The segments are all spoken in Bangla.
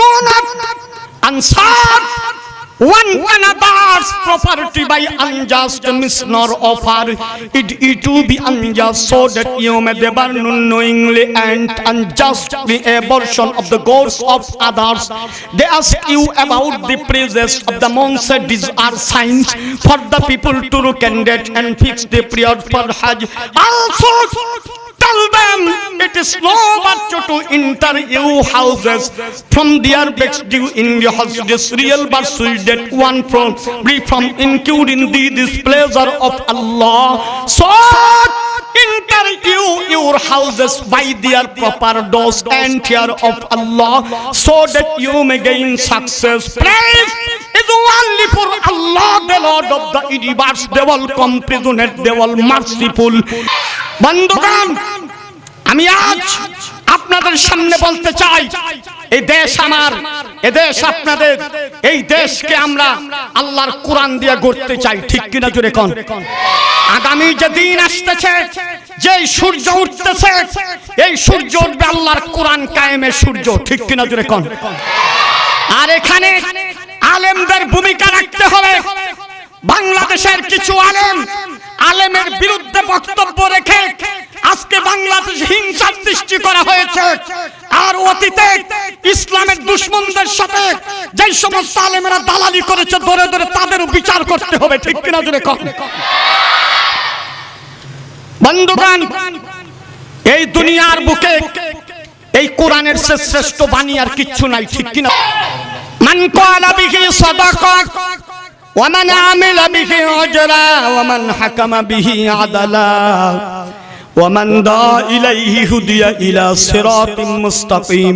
Do not unsert one another's property by unjust misnor offer it it will be unjust so that you may devour unknowingly and unjustly a portion of the goods of others. They ask you about the praises of the months these are signs for the people to look and fix the period for hajj. Also it is no virtue to enter your houses from their best due in the house this real virtue is that one from free from including the displeasure of Allah. So enter you your houses by their proper doors and fear of Allah so that you may gain success. Praise is only for Allah, the Lord of the universe, the all compassionate, the all merciful. বন্ধুগণ আমি আজ আপনাদের সামনে বলতে চাই, এই দেশ আমার, এ দেশ আপনাদের, এই দেশকে আমরা আল্লাহর কোরআন দিয়ে গড়তে চাই, ঠিক কিনা জুড়ে কোন? আগামী যে দিন আসতেছে যে সূর্য উঠতেছে, এই সূর্য উঠবে আল্লাহর কোরআন কায়েমের সূর্য, ঠিক কিনা জুড়ে কোন? আর এখানে আলেমদের ভূমিকা রাখতে হবে। বাংলাদেশের কিছু আলেম, আলেমের বিরুদ্ধে বক্তব্য রেখে আজকে বাংলাদেশ হিংসার সৃষ্টি করা হয়েছে আর অতীতে ইসলামের দুশ্মনদের সাথে যে সমস্ত আলেমেরা দালালি করেছে ধরে ধরে তাদেরও বিচার করতে হবে ঠিক কিনা জুড়ে কম বন্ধুগণ এই দুনিয়ার বুকে এই কোরআনের সে শ্রেষ্ঠ বাণী আর কিচ্ছু নাই ঠিক কিনা মান ক্বালা বিহি সাদাকা ومن عمل به أجرا ومن حكم به عدلا ومن دعا إليه هدي إلى صراط مستقيم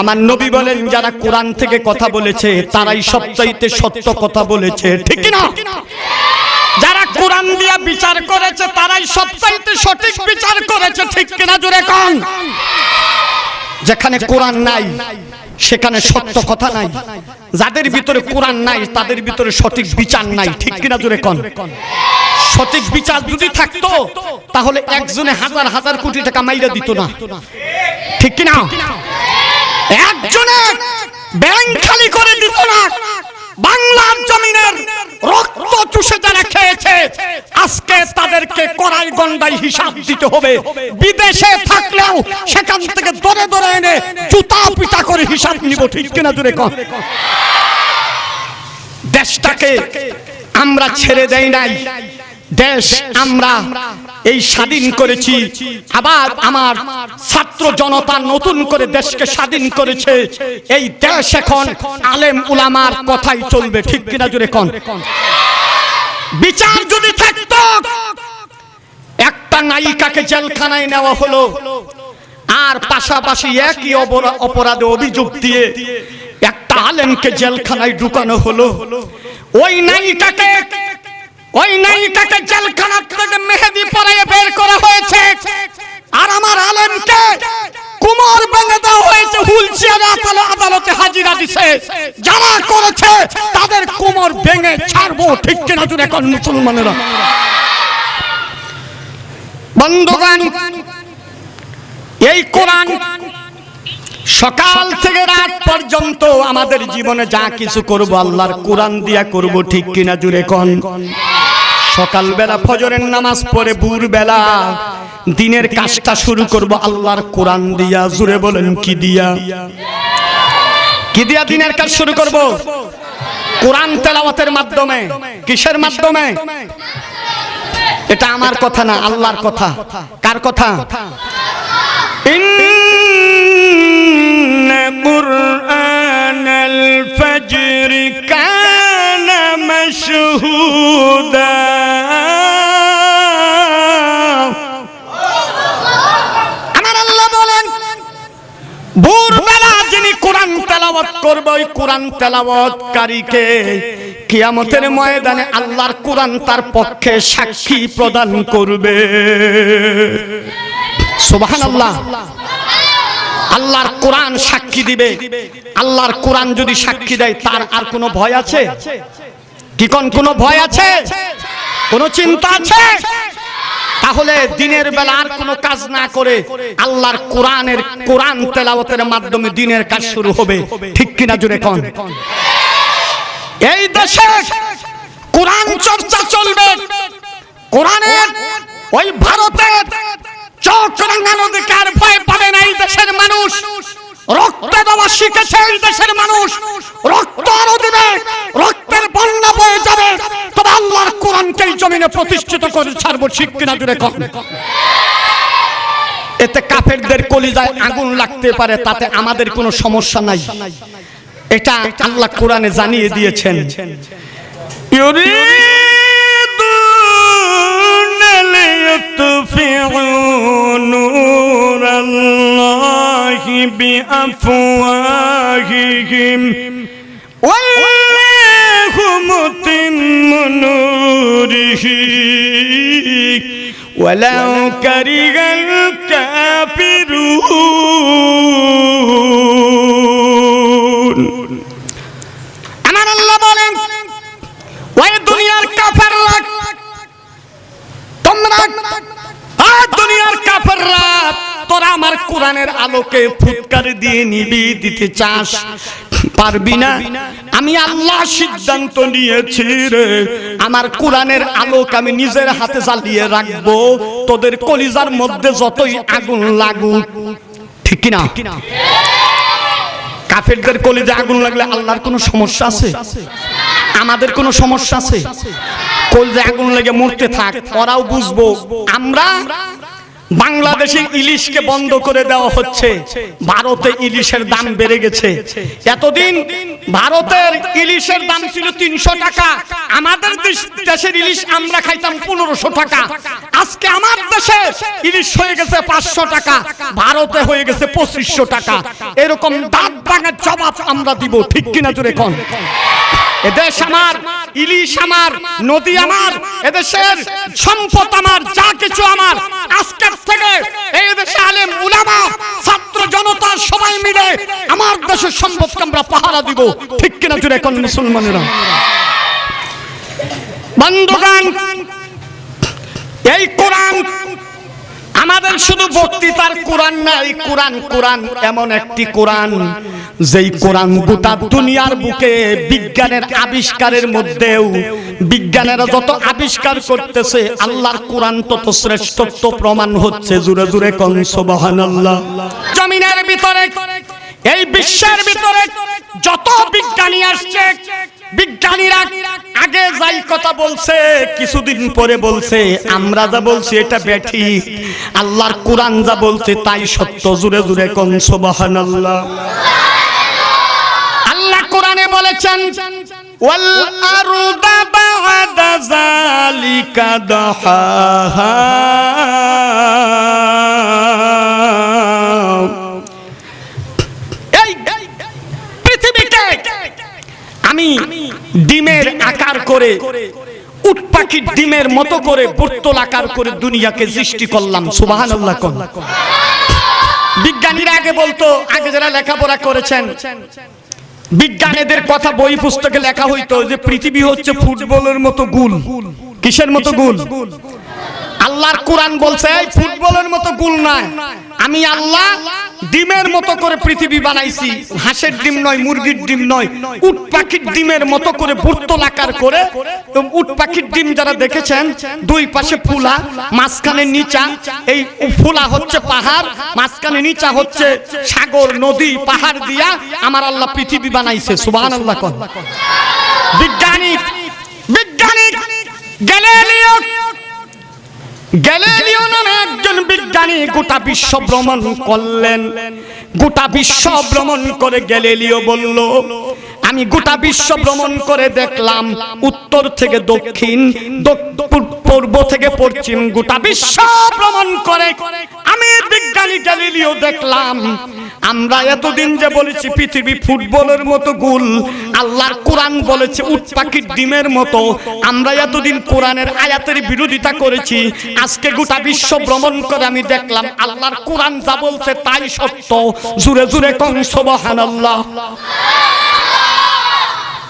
আমার নবী বলেন যারা কোরআন থেকে কথা বলেছে তারাই সবচাইতে সত্য কথা বলেছে ঠিক কি না যারা কোরআন দিয়ে বিচার করেছে তারাই সবচাইতে সঠিক বিচার করেছে ঠিক কিনা জোরে কন যেখানে কোরআন নাই সেখানে সত্য কথা নাই যাদের ভিতরে কোরআন নাই তাদের ভিতরে সঠিক বিচার নাই ঠিক কিনা জোরে কন সঠিক বিচার যদি থাকতো, তাহলে একজনে হাজার হাজার কোটি টাকা মাইরা দিত না। ঠিক কিনা? একজনে ব্যাংক খালি করে দিত না। বাংলার জমিনের রক্ত চুষে যারা খেয়েছে, আজকে তাদেরকে কড়াই গন্ডাই হিসাব দিতে হবে। বিদেশে থাকলেও সেখান থেকে দরে দরে এনে জুতা পিটা করে হিসাব নিব, ঠিক কিনা দূরে কর দেশটাকে আমরা ছেড়ে দেই নাই। দেশ আমরা এই স্বাধীন করেছি। আবার আমার ছাত্র জনতা নতুন করে দেশকে স্বাধীন করেছে। এই দেশ এখন আলেম উলামার কথাই চলবে, ঠিক কিনা জুড়ে কন? বিচার যদি থাকতো, একটা নায়িকাকে জেলখানায় নেওয়া হলো। আর পাশাপাশি একই অপরাধে অভিযোগ দিয়ে একটা আলেমকে জেলখানায় ঢুকানো হলো। ওই নায়িকাকে ওই জেলখানা থেকে মেহেদি বের করা হয়েছে। আর আমার আলেমকে কুমার ভেঙে দেওয়া হয়েছে হুলচিয়ার আদালতে হাজিরা দিছে। যারা করেছে, তাদের ভেঙে ছাড়বো। ঠিক কিনা এখন মুসলমানেরা? বন্ধুগণ, এই কোরআন সকাল থেকে রাত পর্যন্ত আমাদের জীবনে যা কিছু করব, আল্লাহর কোরআন দিয়া করব। ঠিক কিনা জুড়ে কন? সকালবেলা ফজরের নামাজ পড়ে ভোরবেলা দিনের কাজটা শুরু করব আল্লাহর কোরআন দিয়া। জুড়ে বলেন, কি দিয়া? কি দিয়া দিনের কাজ শুরু করব? কোরআন তেলাওয়াতের মাধ্যমে। কিসের মাধ্যমে? এটা আমার কথা না, আল্লাহর কথা। কার কথা? কুরআন কুরআনাল ফাজরি আমার আল্লাহ বলেন, ভোরবেলা যিনি কোরআন তেলাওয়াত করবে, ওই কোরআন তেলাওয়াতকারীকে কিয়ামতের ময়দানে আল্লাহর কোরআন তার পক্ষে সাক্ষী প্রদান করবে। সুবহানাল্লাহ। আল্লাহর কোরআন সাক্ষী দিবে। আল্লাহর কোরআন যদি সাক্ষী দেয়, তার আর কোনো ভয় আছে? কি কোন কোনো ভয় আছে? কোনো চিন্তা আছে? তাহলে দিনের বেলা আর কোনো কাজ না করে আল্লাহর কোরআনের, কোরআন তেলাওয়াতের মাধ্যমে দিনের কাজ শুরু হবে। ঠিক কিনা জুড়ে কন? এই দেশে কোরআন চর্চা চলবে। কোরআনের ওই ভারতের চোখ রাঙানো দিকে আর ভয় পাবে না এই দেশের মানুষ। রক্ত দেওয়া শিখেছে এই দেশের মানুষ রক্ত আরো দিবে রক্তের বন্যা বয়ে যাবে তবে আল্লাহর কোরআনকে এই জমিনে প্রতিষ্ঠিত করে ছাড়বো ঠিক কিনা জুড়ে কন এতে কাফেরদের কলিজায় আগুন লাগতে পারে তাতে আমাদের কোনো সমস্যা নাই এটা আল্লাহ কোরআনে জানিয়ে দিয়েছেন يريدون ليطفئوا نور الله بأفواههم والله متم نوره ولو كره الكافرون কোরআনের আলোকে ফুৎকার দিয়ে নিবি দিতে চাস? পারবি না? আমি আল্লাহ সিদ্ধান্ত নিয়েছি রে। আমার কোরআনের আলোক আমি নিজের হাতে জ্বালিয়ে রাখব। তোদের কলিজার মধ্যে যতই আগুন লাগুক। ঠিক কিনা? কাফেরদের কলিজে আগুন লাগলে আল্লাহর কোনো সমস্যা আছে? আমাদের কোনো সমস্যা আছে? কলিজে আগুন লেগে মরতে থাক, ওরাও বুঝব। আমরা বাংলাদেশে ইলিশকে বন্ধ করে দেওয়া হচ্ছে। ভারতে ইলিশের দাম বেড়ে গেছে। এতদিন ভারতের ইলিশের দাম ছিল তিনশো টাকা। আমাদের দেশ- দেশের ইলিশ আমরা খাইতাম পনেরোশো টাকা। আজকে আমার দেশে ইলিশ হয়ে গেছে পাঁচশো টাকা। ভারতে হয়ে গেছে পঁচিশশো টাকা। এরকম দাঁত ভাঙার জবাব আমরা দিব। ঠিক কিনা? জোরে কন? এদেশ আমার, ইলিশ আমার, নদী আমার, এদেশের সম্পদ আমার, যা কিছু আমার। আজকের থেকে এই দেশে আলেম, উলামা, ছাত্র জনতা সবাই মিলে আমার দেশের সম্পদকে আমরা পাহারা দিব। ঠিক কিনা জুড়ে এখন মুসলমানেরা? বন্ধুগান এই কোরআন আমাদের শুধু বক্তৃতার কোরআন না, এই কোরআন কোরআন এমন একটি কোরআন, যেই কোরআন গোটা দুনিয়ার বুকে বিজ্ঞানের আবিষ্কারের মধ্যেও, বিজ্ঞানেরা যত আবিষ্কার করতেছে, আল্লাহর কোরআন তত শ্রেষ্ঠত্ব প্রমাণ হচ্ছে, জুড়ে জুড়ে কন, সুবহানাল্লাহ। জমিনের ভিতরে, এই বিশ্বের ভিতরে যত বিজ্ঞানী আসছে বিজ্ঞানীরা আগে যাই কথা বলছে, কিছুদিন পরে বলছে, আমরা যা বলছি এটা ব্যাঠি আল্লাহর কোরআন যা বলছে তাই সত্য। জুড়ে জুড়ে কোন সুবহানাল্লাহ। আল্লাহ কোরআনে বলেছেন, ওয়াল আরদা বা'দা যালিকা দাহা আমি ডিমের আকার করে উট পাখির ডিমের মতো করে বোতল আকার করে দুনিয়াকে সৃষ্টি করলাম সুবহানাল্লাহ কোন বিজ্ঞানীরা আগে বলতো আগে যারা লেখাপড়া করেছেন বিজ্ঞানীদের কথা বই পুস্তকে লেখা হইতো যে পৃথিবী হচ্ছে ফুটবলের মতো গুল। কিসের মতো গুল? আল্লাহর কোরআন বলছে ফুটবলের মতো গুল নয় আমি আল্লাহ ডিমের মতো করে পৃথিবী বানাইছি। হাঁসের ডিম নয়, মুরগির ডিম নয়, উট পাখির ডিমের মতো করে বুর্তল আকার করে উট পাখির ডিম যারা দেখেছেন, দুই পাশে ফুলা, মাঝখানে নিচা, এই ফুলা হচ্ছে পাহাড়, মাঝখানে নিচা হচ্ছে সাগর, নদী, পাহাড় দিয়া আমার আল্লাহ পৃথিবী বানাইছে। সুবহানাল্লাহ কন। বিজ্ঞানী বিজ্ঞানী গ্যালিলিও গ্যালিলিও নামে একজন বিজ্ঞানী গোটা বিশ্ব ভ্রমণ করলেন। গোটা বিশ্ব ভ্রমণ করে গ্যালিলিও বলল, আমি গোটা বিশ্ব ভ্রমণ করে দেখলাম উত্তর থেকে দক্ষিণ দক- পূর্ব- থেকে পশ্চিম গোটা বিশ্ব ভ্রমণ করে। আমি বিজ্ঞানী গ্যালিলিও দেখলাম। আমরা এতদিন যে বলেছি পৃথিবী ফুটবলের মতো গুল, আল্লাহর কোরআন বলেছে উট ডিমের মতো। আমরা এতদিন কোরআনের আয়াতের বিরোধিতা করেছি। আজকে গোটা বিশ্ব ভ্রমণ করে আমি দেখলাম আল্লাহর কোরআন যা বলছে তাই সত্য। জুড়ে জুড়ে কম সুবহানাল্লাহ।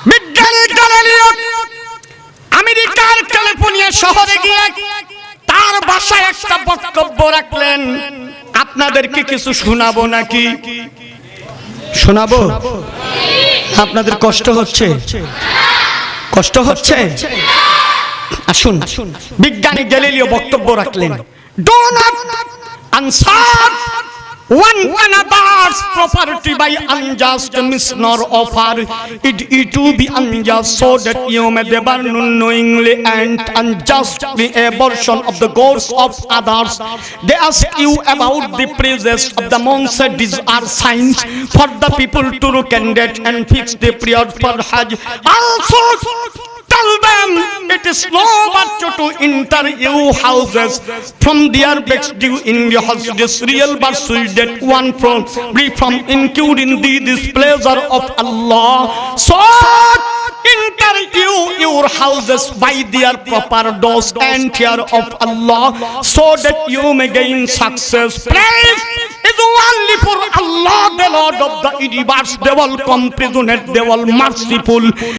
বিজ্ঞানী গ্যালিলিও আমেরিকার ক্যালিফোর্নিয়া শহরে গিয়ে তার ভাষায় একটা বক্তব্য রাখলেন। আপনাদেরকে কিছু শোনাবো নাকি? শোনাবো? আপনাদের কষ্ট হচ্ছে? কষ্ট হচ্ছে? আসুন, বিজ্ঞানী গ্যালিলিও বক্তব্য রাখলেন। Do not answer one another's property by unjust misnor offer. It it to be unjust so that you may devour unknowingly and unjustly a portion of the goods of others. They ask you about the praises of the months these are signs for the people to look and fix the period for hajj. Also Tell them it is no virtue to enter you houses from their backs due in the house this real is that one from free from including the displeasure of Allah. So enter you your houses by their proper doors and fear of Allah so that you may gain success. Praise is only for Allah, the Lord of the universe, the all compassionate, the all merciful.